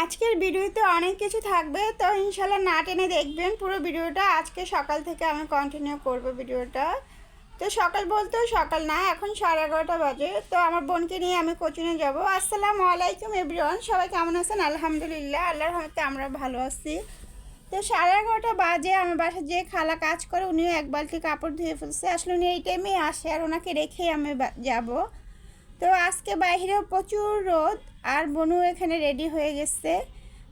আজকের ভিডিওতে অনেক কিছু থাকবে, তো ইনশাল্লাহ না টেনে দেখবেন পুরো ভিডিওটা। আজকে সকাল থেকে আমি কন্টিনিউ করব ভিডিওটা। তো সকাল বলতেও সকাল না, এখন সাড়ে এগারোটা বাজে। তো আমার বোনকে নিয়ে আমি কোচিংয়ে যাব। আসসালামু আলাইকুম এভরিওয়ান, সবাই কেমন আছেন? আলহামদুলিল্লাহ, আল্লাহর রহমতে আমরা ভালো আছি। তো সাড়ে এগারোটা বাজে, আমার বাসায় যে খালা কাজ করে, উনিও এক বালতি কাপড় ধুয়ে ফেলছে। আসলে উনি এই টাইমেই আসে আর ওনাকে রেখেই আমি যাব। তো আজকে বাইরে প্রচুর রোদ আর বনু এখানে রেডি হয়ে গেছে।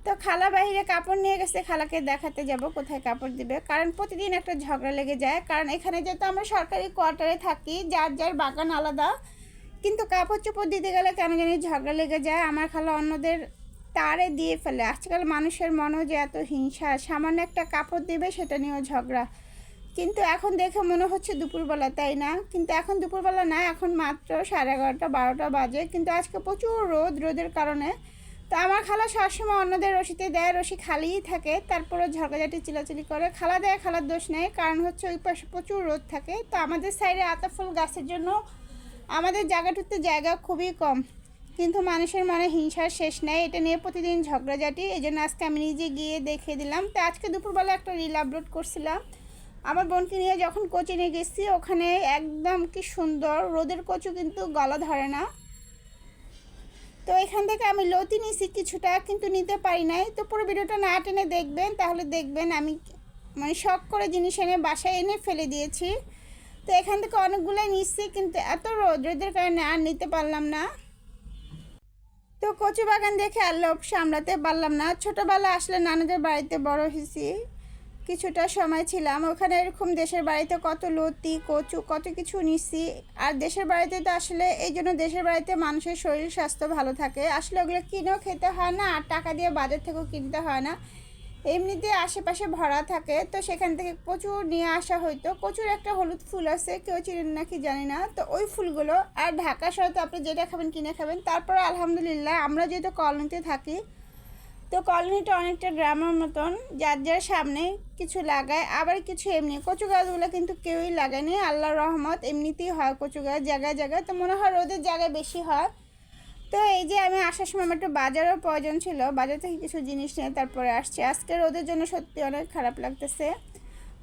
তো খালা বাইরে কাপড় নিয়ে গেছে, খালাকে দেখাতে যাব কোথায় কাপড় দিবে। কারণ প্রতিদিন একটা ঝগড়া লেগে যায়। কারণ এখানে যেহেতু আমরা সরকারি কোয়ার্টারে থাকি, যার যার বাগান আলাদা। কিন্তু কাপড় চোপড় দিতে গেলে কেন জানি ঝগড়া লেগে যায়। আমার খালা অন্যদের তারে দিয়ে ফেলে। আজকাল মানুষের মনও যে এত হিংসা। সামান্য একটা কাপড় দিবে, সেটা নিয়েও ঝগড়া। কিন্তু এখন দেখে মনে হচ্ছে দুপুরবেলা, তাই না? কিন্তু এখন দুপুরবেলা না, এখন মাত্র সাড়ে এগারোটা, বারোটা বাজে। কিন্তু আজকে প্রচুর রোদ, রোদের কারণে। তো আমার খালা সবসময় অন্যদের রশিতে দেয়, রশি খালিই থাকে। তারপরে ঝগড়াঝাটি, চিলাচিলি করে। খালা দেয়, খালার দোষ নেই। কারণ হচ্ছে ওই পাশে প্রচুর রোদ থাকে। তো আমাদের সাইডে আতাফুল গাছের জন্য আমাদের জায়গাটুতে জায়গা খুবই কম। কিন্তু মানুষের মনে হিংসার শেষ নেই। এটা নিয়ে প্রতিদিন ঝগড়াঝাটি। এই জন্য আজকে আমি নিজে গিয়ে দেখে দিলাম। তো আজকে দুপুরবেলা একটা রিল আপলোড করছিলাম। আমার বোনকে নিয়ে যখন কোচিংয়ে গেছি, ওখানে একদম কি সুন্দর, রোদের কচু কিন্তু গলা ধরে না। তো এখান থেকে আমি লতি নিছি কিছুটা, কিন্তু নিতে পারি নাই। তো পুরো ভিডিওটা না টেনে দেখবেন, তাহলে দেখবেন আমি মানে শখ করে জিনিস এনে বাসায় এনে ফেলে দিয়েছি। তো এখান থেকে অনেকগুলোই নিচ্ছি কিন্তু এত রোদ, রোদের কারণে আর নিতে পারলাম না। তো কচু বাগান দেখে আর লোভ সামলাতে পারলাম না। ছোটোবেলা আসলে নানাদের বাড়িতে বড় হয়েছি। কিছুটা সময় ছিলাম। ওখানে এরকম দেশের বাড়িতে কত লতি, কচু, কত কিছু নিচ্ছি আর দেশের বাড়িতে তো আসলে, এই জন্য দেশের বাড়িতে মানুষের শরীর, স্বাস্থ্য ভালো থাকে। আসলে ওগুলো কিনেও খেতে হয় না, আর টাকা দিয়ে বাজার থেকেও কিনতে হয় না। এমনিতে আশেপাশে ভরা থাকে, তো সেখান থেকে প্রচুর নিয়ে আসা হইতো। প্রচুর একটা হলুদ ফুল আছে, কেউ চিনেন নাকি জানি না। তো ওই ফুলগুলো, আর ঢাকা শহরে তো আপনি যেটা খাবেন, কিনে খাবেন। তারপরে আলহামদুলিল্লাহ, আমরা যেহেতু কলোনিতে থাকি তো কলোনিটা অনেকটা গ্রামের মতন, যার যার সামনে কিছু লাগায়। আবার কিছু এমনি, কচু গাছগুলো কিন্তু কেউই লাগায়নি আল্লাহ রহমত, এমনিতেই হয় কচু গাছ জায়গায় জায়গায়। তো মনে হয় রোদের জায়গায় বেশি হয়। তো এই যে আমি আসার সময় আমার একটু বাজারও প্রয়োজন ছিল। বাজার থেকে কিছু জিনিস নিয়ে তারপরে আসছি। আজকে রোদের জন্য সত্যি অনেক খারাপ লাগতেছে।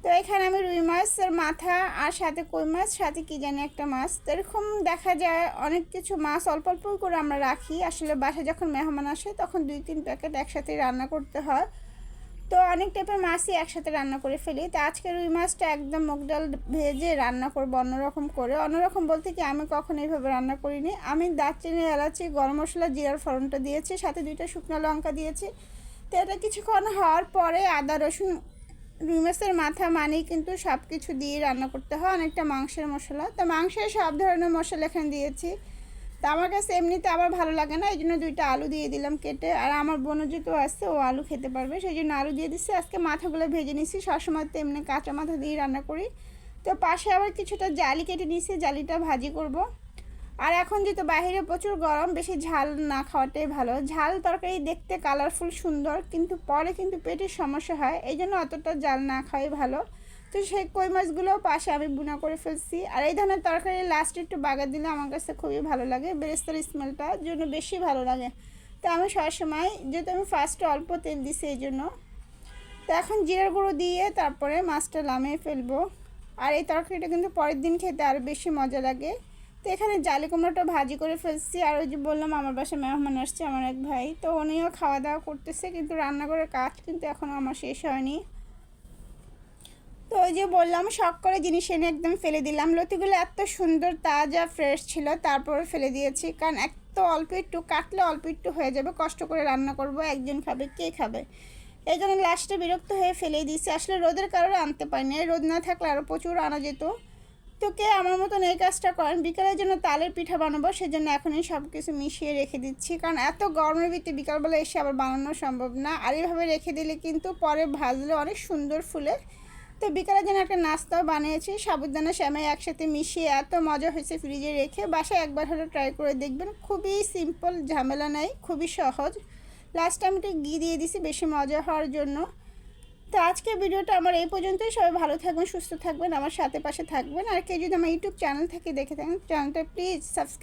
তো এখানে আমি রুই মাছের মাথা, আর সাথে কই মাছ, সাথে কি জানি একটা মাছ। তো এরকম দেখা যায় অনেক কিছু মাছ অল্প অল্প করে আমরা রাখি। আসলে বাসায় যখন মেহমান আসে, তখন দুই তিন প্যাকেট একসাথে রান্না করতে হয়। তো অনেক টাইপের মাছই একসাথে রান্না করে ফেলি। তো আজকে রুই মাছটা একদম মুগ ডাল ভেজে রান্না করব অন্যরকম করে। অন্যরকম বলতে কি, আমি কখনো এইভাবে রান্না করিনি। আমি দারচিনি, এলাচি, গরম মশলা, জিরার ফোড়নটা দিয়েছি, সাথে দুইটা শুকনো লঙ্কা দিয়েছি। তো এটা কিছুক্ষণ হওয়ার পরে আদা, রসুন রুই মাছের মাথা মানেই কিন্তু সব কিছু দিয়ে রান্না করতে হয়, অনেকটা মাংসের মশলা। তো মাংসের সব ধরনের মশলা এখানে দিয়েছি। তো আমার কাছে এমনিতে আবার ভালো লাগে না এই জন্য দুইটা আলু দিয়ে দিলাম কেটে। আর আমার বোনও যেহেতু আসছে ও আলু খেতে পারবে সেই জন্য আলু দিয়ে দিচ্ছি। আজকে মাথাগুলো ভেজে নিচ্ছি সবসময় তো এমনি কাঁচা মাথা দিয়ে রান্না করি। তো পাশে আবার কিছুটা জালি কেটে নিচ্ছি জালিটা ভাজি করব। আর এখন যেহেতু বাইরে প্রচুর গরম, বেশি ঝাল না খাওয়াটাই ভালো। ঝাল তরকারি দেখতে কালারফুল সুন্দর, কিন্তু পরে কিন্তু পেটের সমস্যা হয় এই জন্য অতটা জাল না খাওয়াই ভালো। তো সেই কই মাছগুলো পাশে আমি বুনা করে ফেলছি। আর এই ধরনের তরকারি লাস্টে একটু বাগার দিলে আমার কাছে খুবই ভালো লাগে, বেরেস্তার স্মেলটার জন্য বেশি ভালো লাগে। তো আমি সবসময়, যেহেতু আমি ফার্স্টে অল্প তেল দিছি এই জন্য তো এখন জিরার গুঁড়ো দিয়ে তারপরে মাছটা নামিয়ে ফেলব। আর এই তরকারিটা কিন্তু পরের দিন খেতে আরও বেশি মজা লাগে। তো এখানে জালি কুমড়োটা ভাজি করে ফেলছি। আর ওই যে বললাম, আমার বাসায় মেহমান আসছে, আমার এক ভাই। তো উনিও খাওয়া দাওয়া করতেছে, কিন্তু রান্নাঘরের কাজ কিন্তু এখনও আমার শেষ হয়নি। তো ওই যে বললাম, শখ করে জিনিস এনে একদম ফেলে দিলাম। লতিগুলো এত সুন্দর, তাজা ফ্রেশ ছিল তারপর ফেলে দিয়েছি। কারণ এত অল্প একটু কাটলে অল্প একটু হয়ে যাবে, কষ্ট করে রান্না করব, একজন খাবে, কে খাবে? এই জন্য লাস্টে বিরক্ত হয়ে ফেলে দিয়েছি। আসলে রোদের কারণে আনতে পারিনি। রোদ না থাকলে আরও প্রচুর আনা যেত। তো কে আমার মতন এই কাজটা করেন। বিকালের জন্য তালের পিঠা বানাবো, সেজন্য এখনই সব কিছু মিশিয়ে রেখে দিচ্ছি। কারণ এত গরমের ভিত্তি বিকালবেলা এসে আবার বানানো সম্ভব না। আর এইভাবে রেখে দিলে কিন্তু পরে ভাজলে অনেক সুন্দর ফুলে তো বিকালের জন্য একটা নাস্তাও বানিয়েছি। সাবুদানা শ্যামাই একসাথে মিশিয়ে এত মজা হয়েছে ফ্রিজে রেখে। বাসায় একবার হলে ট্রাই করে দেখবেন। খুবই সিম্পল ঝামেলা নেই, খুবই সহজ। লাস্ট টাইম একটু ঘি দিয়ে দিছি, বেশি মজা হওয়ার জন্য। তো আজকে ভিডিওটা আমার এই পর্যন্তই। সবাই ভালো থাকবেন, সুস্থ থাকবেন, আমার সাথে পাশে থাকবেন। আর কেউ যদি আমার ইউটিউব চ্যানেল থেকে দেখে থাকেন, চ্যানেলটা প্লিজ সাবস্ক্রাইব